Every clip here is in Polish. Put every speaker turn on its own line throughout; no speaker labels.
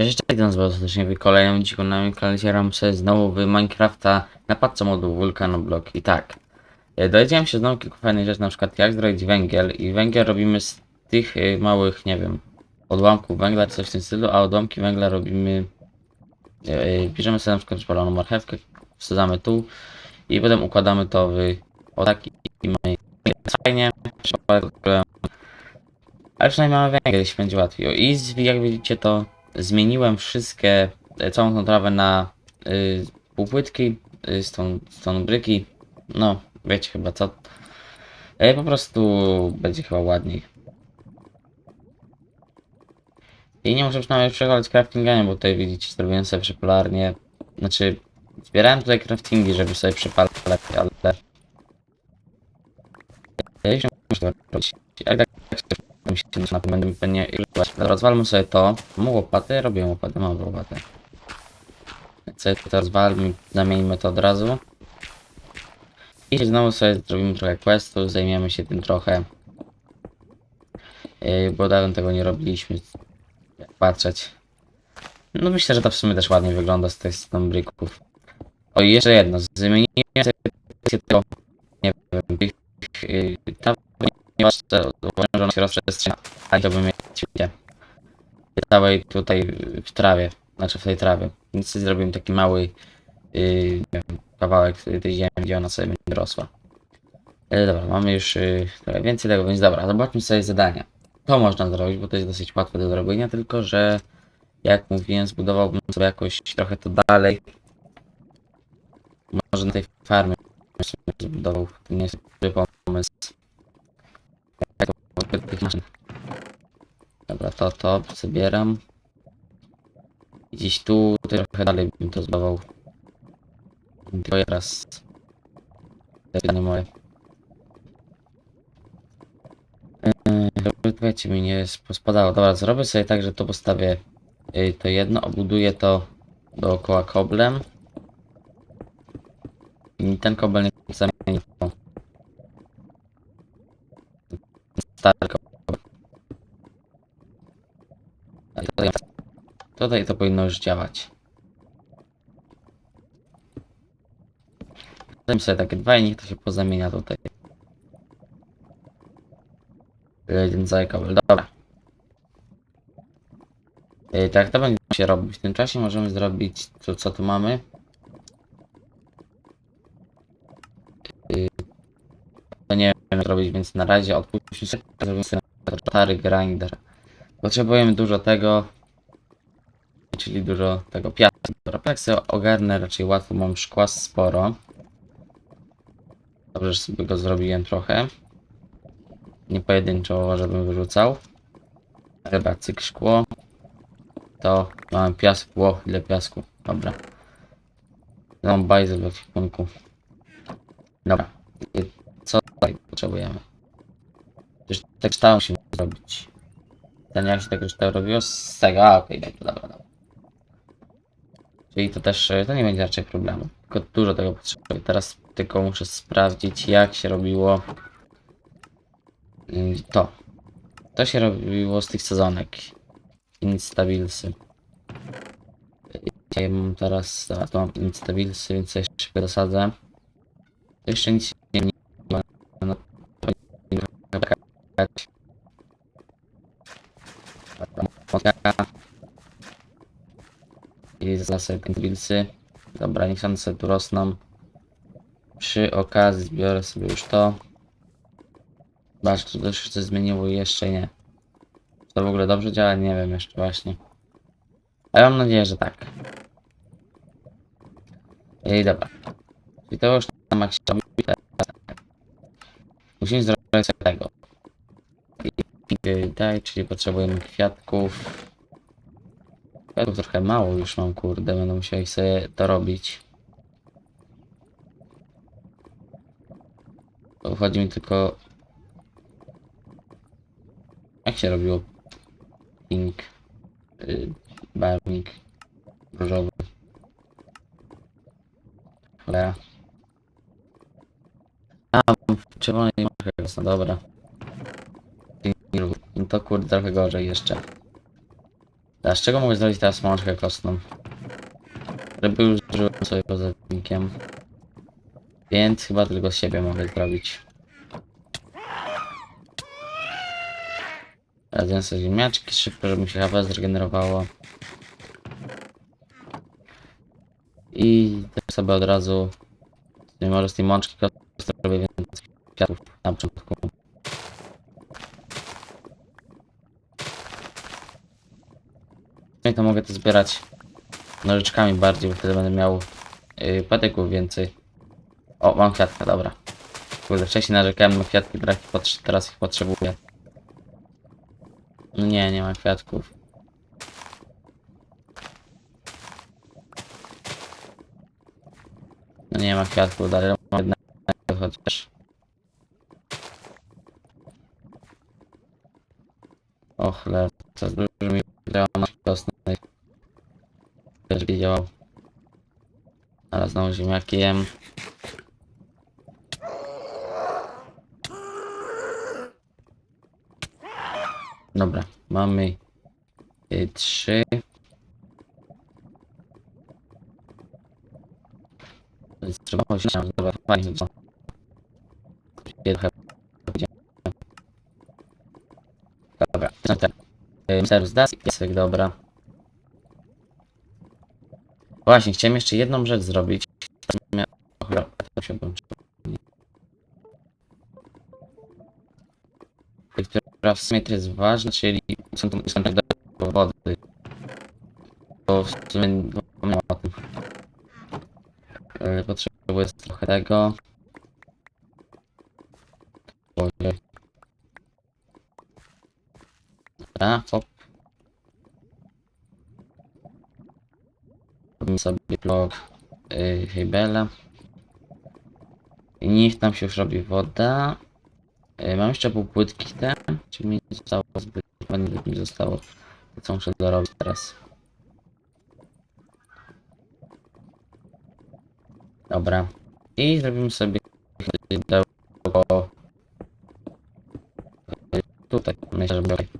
Cześć, witam was serdecznie w kolejnym odcinku na moim znowu w Minecrafta na padce modu Vulcanoblock. I tak, e, dowiedziałem się znowu kilku fajnych rzeczy, na przykład jak zrobić węgiel. I węgiel robimy z tych e, małych, nie wiem, odłamków węgla czy coś w tym stylu, a odłamki węgla robimy... e, Bierzemy sobie na przykład spaloną marchewkę, wsadzamy tu i potem układamy to w o taki mamy fajnie, ale przynajmniej mamy węgiel, jeśli będzie łatwiej. I jak widzicie to zmieniłem wszystkie, e, całą tą trawę na y, półpłytki, y, z tą, z tą bryki. No, wiecie chyba co. E, po prostu będzie chyba ładniej. I nie muszę przynajmniej przechodzić craftingiem, bo tutaj widzicie, zrobiłem sobie przepolarnie. Znaczy, zbierałem tutaj craftingi, żeby sobie przepalać, ale... Ja nie muszę robić. Ale tak, tak się na tym będę pewnie rozwalmy sobie to. Mam łopaty? Robię łopaty, mam łopaty. Więc sobie to rozwalmy, zamieńmy to od razu. I znowu sobie zrobimy trochę questu, zajmiemy się tym trochę. Yy, bo dawno tego nie robiliśmy. Jak patrzeć. No myślę, że to w sumie też ładnie wygląda z tych stron brików. O i jeszcze jedno, zmieniłem sobie tego, nie wiem, tych, yy, ta ponieważ uważam, się rozprzestrzenia, a to bym mieć. Całej tutaj w trawie, znaczy w tej trawie. Więc zrobimy taki mały yy, kawałek tej ziemi, gdzie ona sobie będzie rosła. E, dobra, mamy już yy, więcej tego, więc dobra, zobaczmy sobie zadania. To można zrobić, bo to jest dosyć łatwe do zrobienia, tylko że jak mówiłem, zbudowałbym sobie jakoś trochę to dalej. Może na tej farmie zbudował, nie jest dobry Tych maszyn. Dobra, to, to zabieram. I Gdzieś tu, trochę dalej bym to zbawał. Tylko teraz. Jest pytanie moje. Eee, Żeby powiedzcie mi, nie pospadało. Dobra, zrobię sobie tak, że to postawię to jedno, obuduję to dookoła koblem. I ten kobel nie zamieni w tą Tutaj, to powinno już działać. Dajmy sobie takie dwa i niech to się pozamienia tutaj. Jeden cały kabel, dobra. Yy, tak, to będzie się robić. W tym czasie możemy zrobić, co, co tu mamy. Yy, to nie wiem jak robić, więc na razie sobie stary grinder. Potrzebujemy dużo tego, czyli dużo tego piasku. Dobra, piasek sobie ogarnę raczej łatwo, mam szkła sporo. Dobrze, że sobie go zrobiłem trochę. Nie pojedynczo, żebym wyrzucał. Chyba cyk szkło. To mamy piasek, ło, ile piasku. Dobra. Mam bajzel w ekwipunku. Dobra. Potrzebujemy? Już tak stało musimy zrobić. Ten jak się tego kształt robiło? Z tego, a okej, dobra, dobra, dobra. Czyli to też, e, to nie będzie raczej problemu. Tylko dużo tego potrzebuję. Teraz tylko muszę sprawdzić jak się robiło mm, to. To się robiło z tych sezonek. Instabilsy. Ja mam teraz, to mam instabilsy, więc jeszcze dosadzę. To jeszcze nic nie ma. No, to nie czekać. Motka. I zasad bilsy. Dobra, niech one sobie tu rosną. Przy okazji zbiorę sobie już to. Zobacz, tu też się coś zmieniło i jeszcze nie. To w ogóle dobrze działa? Nie wiem jeszcze właśnie. Ale mam nadzieję, że tak. I dobra. I to już na tak. Musimy zrobić. Daj, czyli potrzebujemy kwiatków. Kwiatków trochę mało już mam, kurde, będę musiał ich sobie dorobić. To chodzi mi tylko... Jak się robiło? Pink. Yy, barwnik. Różowy. Cholera. A, czerwony nie ma no dobra. To kurde trochę gorzej jeszcze. A z czego mogę zrobić teraz mączkę kostną? Ryby już żyłem sobie poza. Więc chyba tylko z siebie mogę zrobić. Razem sobie ziemniaczki szybko, żeby mi się HP zregenerowało. I też sobie od razu może z tej mączki kostnej robię więcej kwiatów na początku. No i to mogę to zbierać nożyczkami bardziej, bo wtedy będę miał yy, patyków więcej. O, mam kwiatka, dobra. Kurde, wcześniej narzekałem na kwiatki, teraz ich, potrzebuję. No nie, nie ma kwiatków. No nie ma kwiatków, dalej mam jednego chociaż. O chleb, co dużo mi działa na wiosny. Też by działał. Ale znowu ziemniaki jem. Dobra, mamy y, trzy. Trzeba chodzić na dobra, fajnie. Trochę powiedziałem. Dobra, no tak. Serwis das, piesek, dobra. Właśnie, chciałem jeszcze jedną rzecz zrobić. Chyba, to się włączy. Która w sumie to jest ważna, czyli są to są do wody. Bo w sumie zapomniałem o tym. E, Potrzebuję trochę tego. Dobra, hop. Robimy sobie blok Heibela. I niech tam się już robi woda. Yy, mam jeszcze półpłytki te. Czy mi nie zostało zbyt ładnie mi zostało. Co muszę dorobić teraz. Dobra. I zrobimy sobie yy, Tutaj, myślę, że.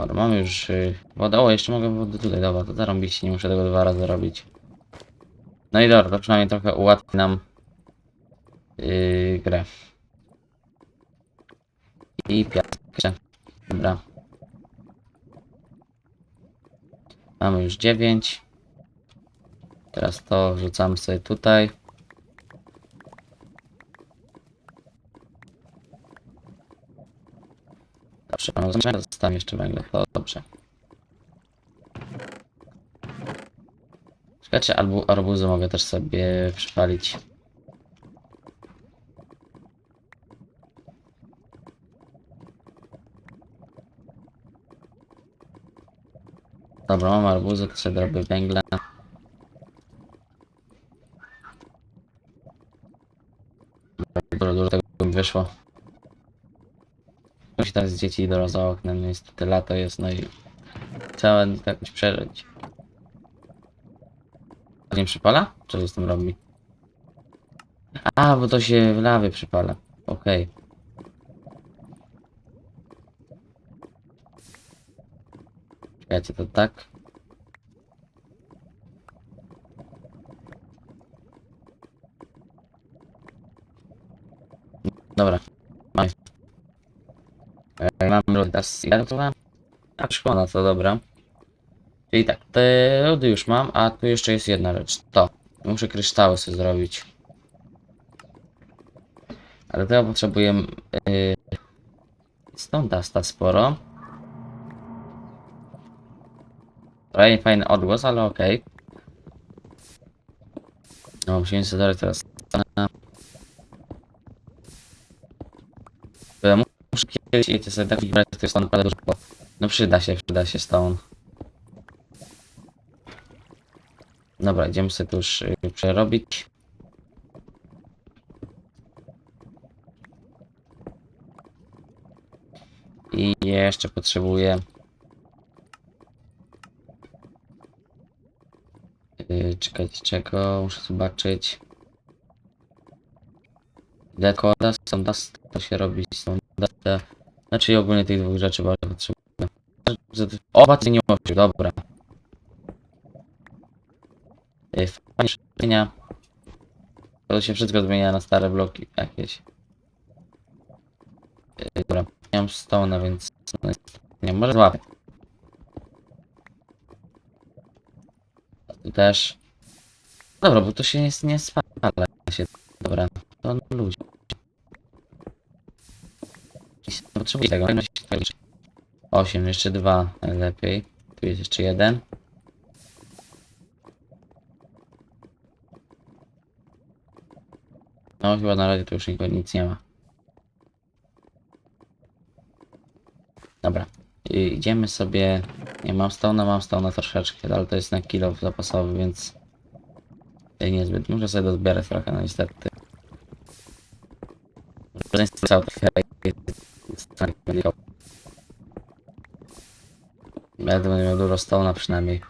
Dobra, mam już yy, wodę. O, jeszcze mogę wodę tutaj, dobra, to zarąbić, nie muszę tego dwa razy robić. No i dobra, to przynajmniej trochę ułatwi nam yy, grę. I piasek. Dobra. Mamy już 9. Teraz to wrzucamy sobie tutaj. Zamiar, zostawiam jeszcze węgiel, to dobrze. Czekajcie, albo arbuzy mogę też sobie przypalić. Dobra, mam arbuzy, to sobie robię węgla. Dużo, dużo tego mi wyszło. Musi teraz dzieci idą za oknem, niestety lato jest, no i trzeba to jakoś przeżyć. Nie przypala? Co z tym robi? A, bo to się w lawie przypala. Okej. Czekajcie, to tak. Dobra. Mam. Teraz ja gotowałem. A szkoda, to dobra. Czyli tak, te lody już mam, a tu jeszcze jest jedna rzecz. To. Muszę kryształy sobie zrobić. Ale tego potrzebuję. Yy, stąd dasta sporo. Fajny, fajny odgłos, ale okej. No, musimy sobie dodać teraz. Bo ja muszę kiedyś iść sobie tak wybrać, to jest stąd naprawdę dużo. No przyda się, przyda się stone. Dobra, idziemy sobie tu już y, przerobić. I jeszcze potrzebuję Yy, czekajcie, czego? Muszę zobaczyć. Dekoda, są dust, to się robi tą dust. Znaczy ogólnie tych dwóch rzeczy bardzo potrzebuję. O, baterii nie ułożył, dobra. Ej, Fajnie, zmienia. To się wszystko zmienia na stare bloki jakieś. Ej, Dobra, nie mam stona, więc nie może złapię. Tu też. Dobra, bo to się nie, nie spala się. Dobra, to ludzie. Potrzebuję tego, no się tak liczy. 8, jeszcze dwa najlepiej. Tu jest jeszcze jeden. No chyba na razie to już nikogo nic nie ma. Dobra. Idziemy sobie. Nie mam stona, mam stona troszeczkę, ale to jest na kilo zapasowy, więc niezbyt. Muszę sobie dozbierać trochę, no niestety. Cały Będę miał dużo stona przynajmniej.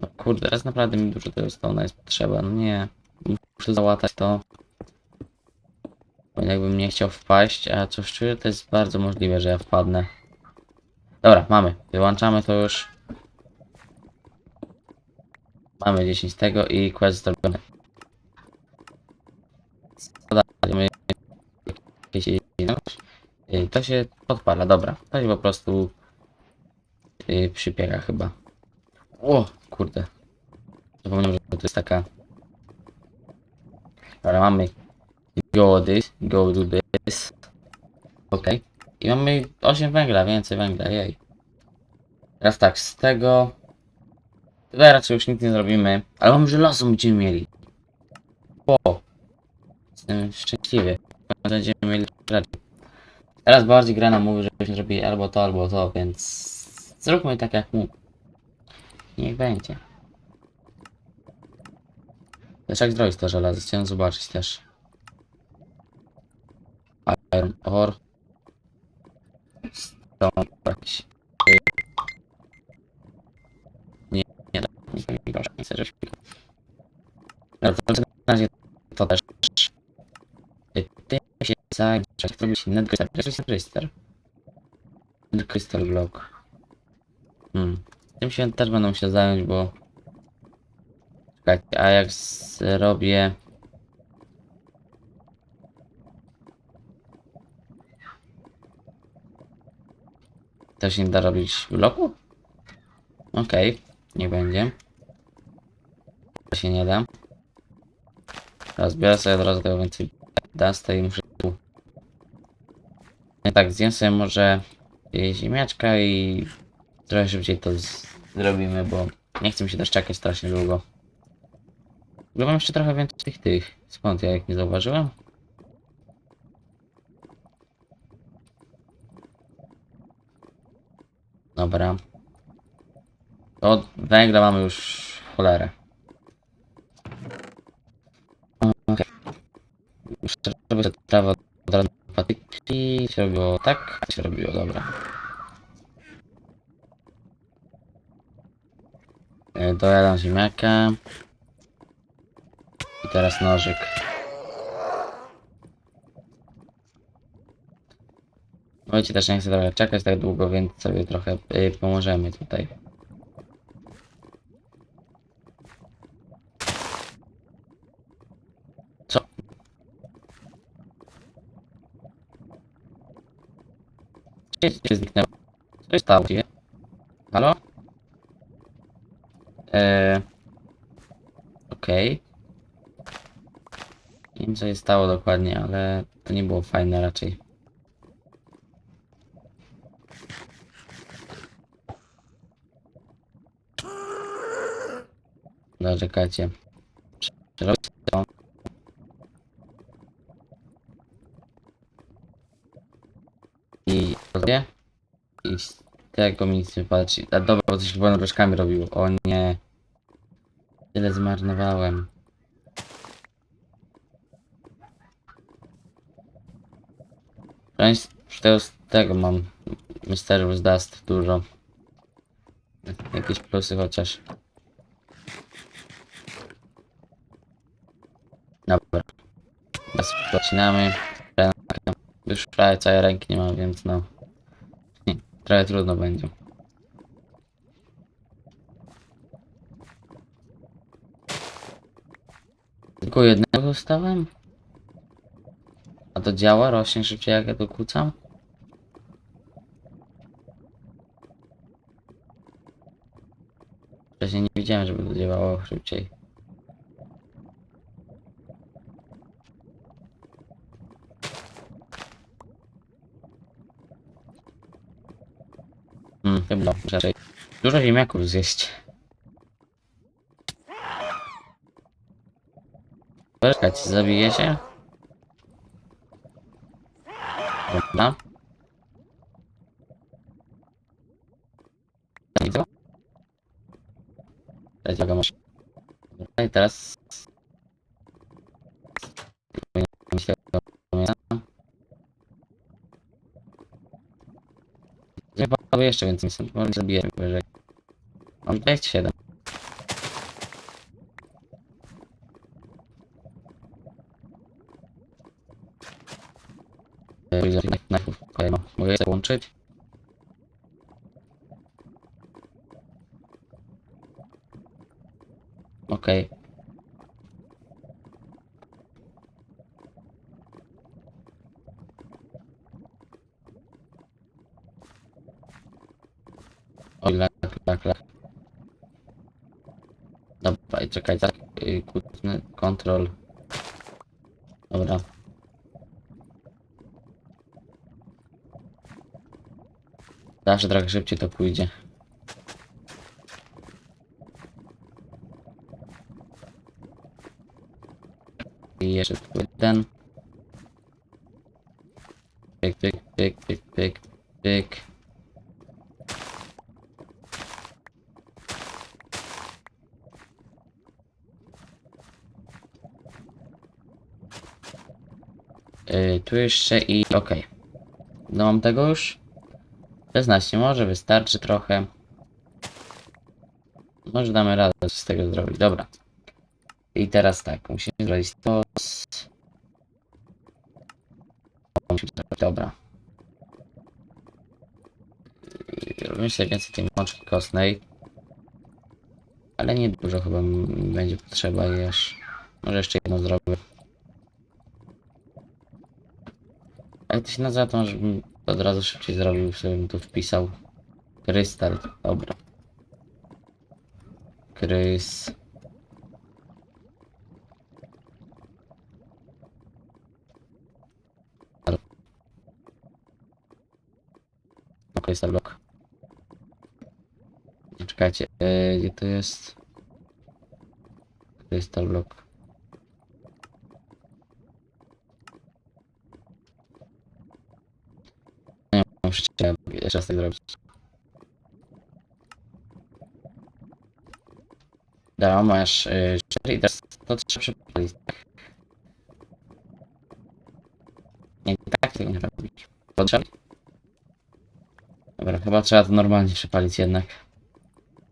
No kurde, teraz naprawdę mi dużo tego stona jest potrzeba. No nie. Muszę załatać to. Bo jakbym nie chciał wpaść, a coś czuję, to jest bardzo możliwe, że ja wpadnę. Dobra, mamy. Wyłączamy to już. Mamy 10 tego i quest zrobiony. Dajmy jakieś Y, To się podpala, dobra. To się po prostu yy, przypiega chyba. O, kurde. Zapomniałem, że to jest taka. Dobra, mamy go this, go do this. Ok. I mamy 8 węgla, więcej węgla, jej. Teraz tak, z tego... Tutaj raczej już nic nie zrobimy, ale mamy żelazo będziemy mieli. O! Jestem szczęśliwy. Będziemy mieli rzeczy. Teraz bardziej gra nam mówi, żebyśmy zrobili albo to, albo to, więc... Zróbmy tak jak mu. Niech będzie. Wiesz jak zrobić to żelazo? Chciałem zobaczyć też. Iron ore. Stone jakiś. Nie, nie, nie, nie, proszę, nie chcę, żebyś pikał. No to w razie to też. Y, Ty się zajmie, jak zrobić Netcrystal. To jest block. Hmm. Tym się też będą się zająć, bo... Czekajcie, a jak zrobię... To się nie da robić bloku? Okej, nie będzie. To się nie da. Teraz biorę sobie od razu tego więcej dasta i muszę tak, zjem sobie może y, ziemniaczka i trochę szybciej to zrobimy, bo nie chcę mi się też czekać strasznie długo. Bo mam jeszcze trochę więcej tych tych. Skąd ja ich nie zauważyłem? Dobra. Od węgla mamy już cholerę. Okej. Muszę robić prawo od razu patyki. Się robiło tak, się robiło, dobra. E, Dojadam ziemniaka. I teraz nożyk. Wiecie, też nie chcę trochę czekać tak długo, więc sobie trochę y, pomożemy tutaj. Co? Gdzie się zniknęło? Co się stało? Gdzie? Halo? Eee... Okej. Nie wiem co się stało dokładnie, ale to nie było fajne raczej. No, czekajcie. Przerobić to. I robię. I z tego mi nic nie patrzy. A dobra, bo coś chyba narożkami robił. O nie. Tyle zmarnowałem. Część tego, tego mam Mysterious Dust dużo. Jakieś plusy chociaż. Dobra. Teraz zaczynamy. Już prawie całej ręki nie mam, więc no. Trochę trudno będzie. Tylko jednego dostałem? A to działa? Rośnie szybciej jak ja to kłócam? Wcześniej nie widziałem, żeby to działało szybciej. Hmm, chyba raczej. Dużo ziemniaków zjeść. Czekać, zabije się? Dobra. Widzę. Cześć, Aga, masz. I teraz... Myślę, że to mięsa. Nie padło jeszcze więcej mięsa, może zabiję wyżej. Mam 27. Najpierw kolejno. Mogę je? Okej. Oj, lak, lak, lak. Dobra, i czekaj, tak, y, kłótny, kontrol. Dobra. Zawsze trochę szybciej to pójdzie. I jeszcze tu tu jeszcze i okej. No mam tego już? 16 może wystarczy trochę. Może damy radę z tego zrobić. Dobra. I teraz tak, musimy zrobić to. dobra. Yy, Myślę więcej tej mączki kostnej. Ale nie dużo chyba będzie potrzeba już. Może jeszcze jedno zrobię. A Jak to się nazywa, to może bym od razu szybciej zrobił, sobie bym tu wpisał. Krystal, dobra. Krys. Krystal Block. Nie, Czekajcie, yy, gdzie to jest? Krystal Block. Nie, muszę jeszcze raz tak zrobić. Dobra, masz yy, 4 i teraz to trzeba przepalić. Nie, tak tego nie robić. Potrzeba. Dobra, chyba trzeba to normalnie przepalić jednak.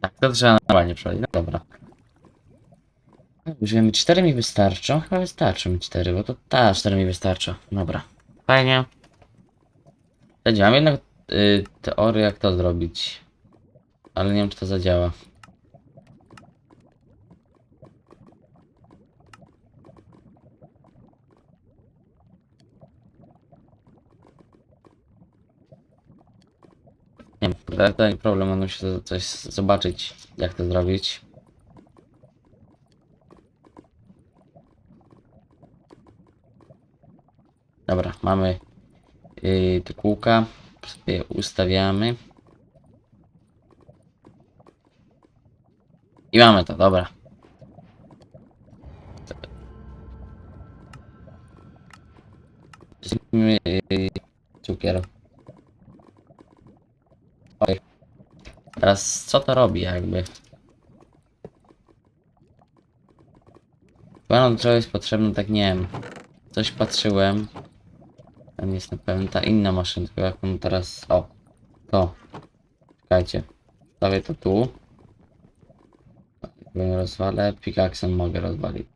Tak, to trzeba normalnie przepalić. No dobra. Już wiemy, 4 mi wystarczą. Chyba wystarczy mi 4, bo to ta 4 mi wystarcza. Dobra. Fajnie. Mam jednak y, teorię jak to zrobić. Ale nie wiem czy to zadziała. Nie wiem, to nie problem, będę musiał coś zobaczyć jak to zrobić. Dobra, mamy yy, te kółka, sobie ustawiamy. I mamy to, dobra. Weźmiemy, yy, cukier. Oj. Teraz co to robi jakby? Chyba trochę jest potrzebne, tak nie wiem. Coś patrzyłem. Tam jest na pewno ta inna jak on teraz... O! To. Czekajcie. Stawię to tu. Jak ją rozwalę, pickaxem mogę rozwalić.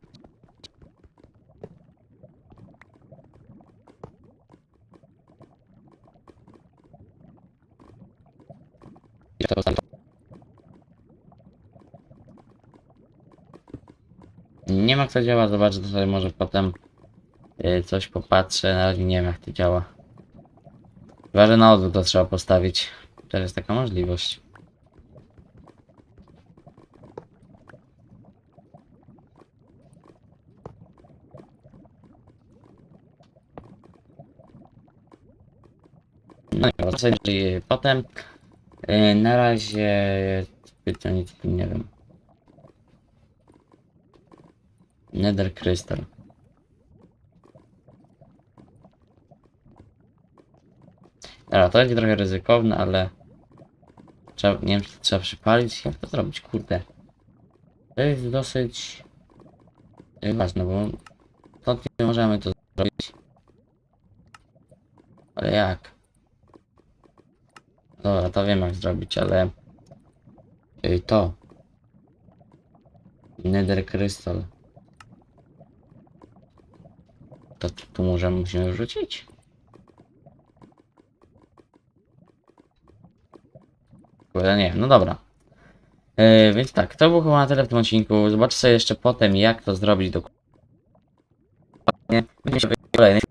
Nie ma to działa, zobaczę sobie może potem coś popatrzę, na razie nie wiem jak to działa. Chyba, że na odwrót to trzeba postawić. Też jest taka możliwość. No i y, potem y, na razie nic nie wiem. Nether Crystal. Dobra, to będzie trochę ryzykowne, ale trzeba, nie wiem, czy to trzeba przypalić. Jak to zrobić? Kurde. To jest dosyć ważne, bo stąd nie możemy to zrobić. Ale jak? Dobra, to wiem jak zrobić, ale to Nether Crystal to tu możemy musimy wrzucić. Kurde, nie wiem, no dobra. Yy, więc tak, to było chyba na tyle w tym odcinku. Zobaczcie sobie jeszcze potem, jak to zrobić dokładnie. Będzie się w kolejnych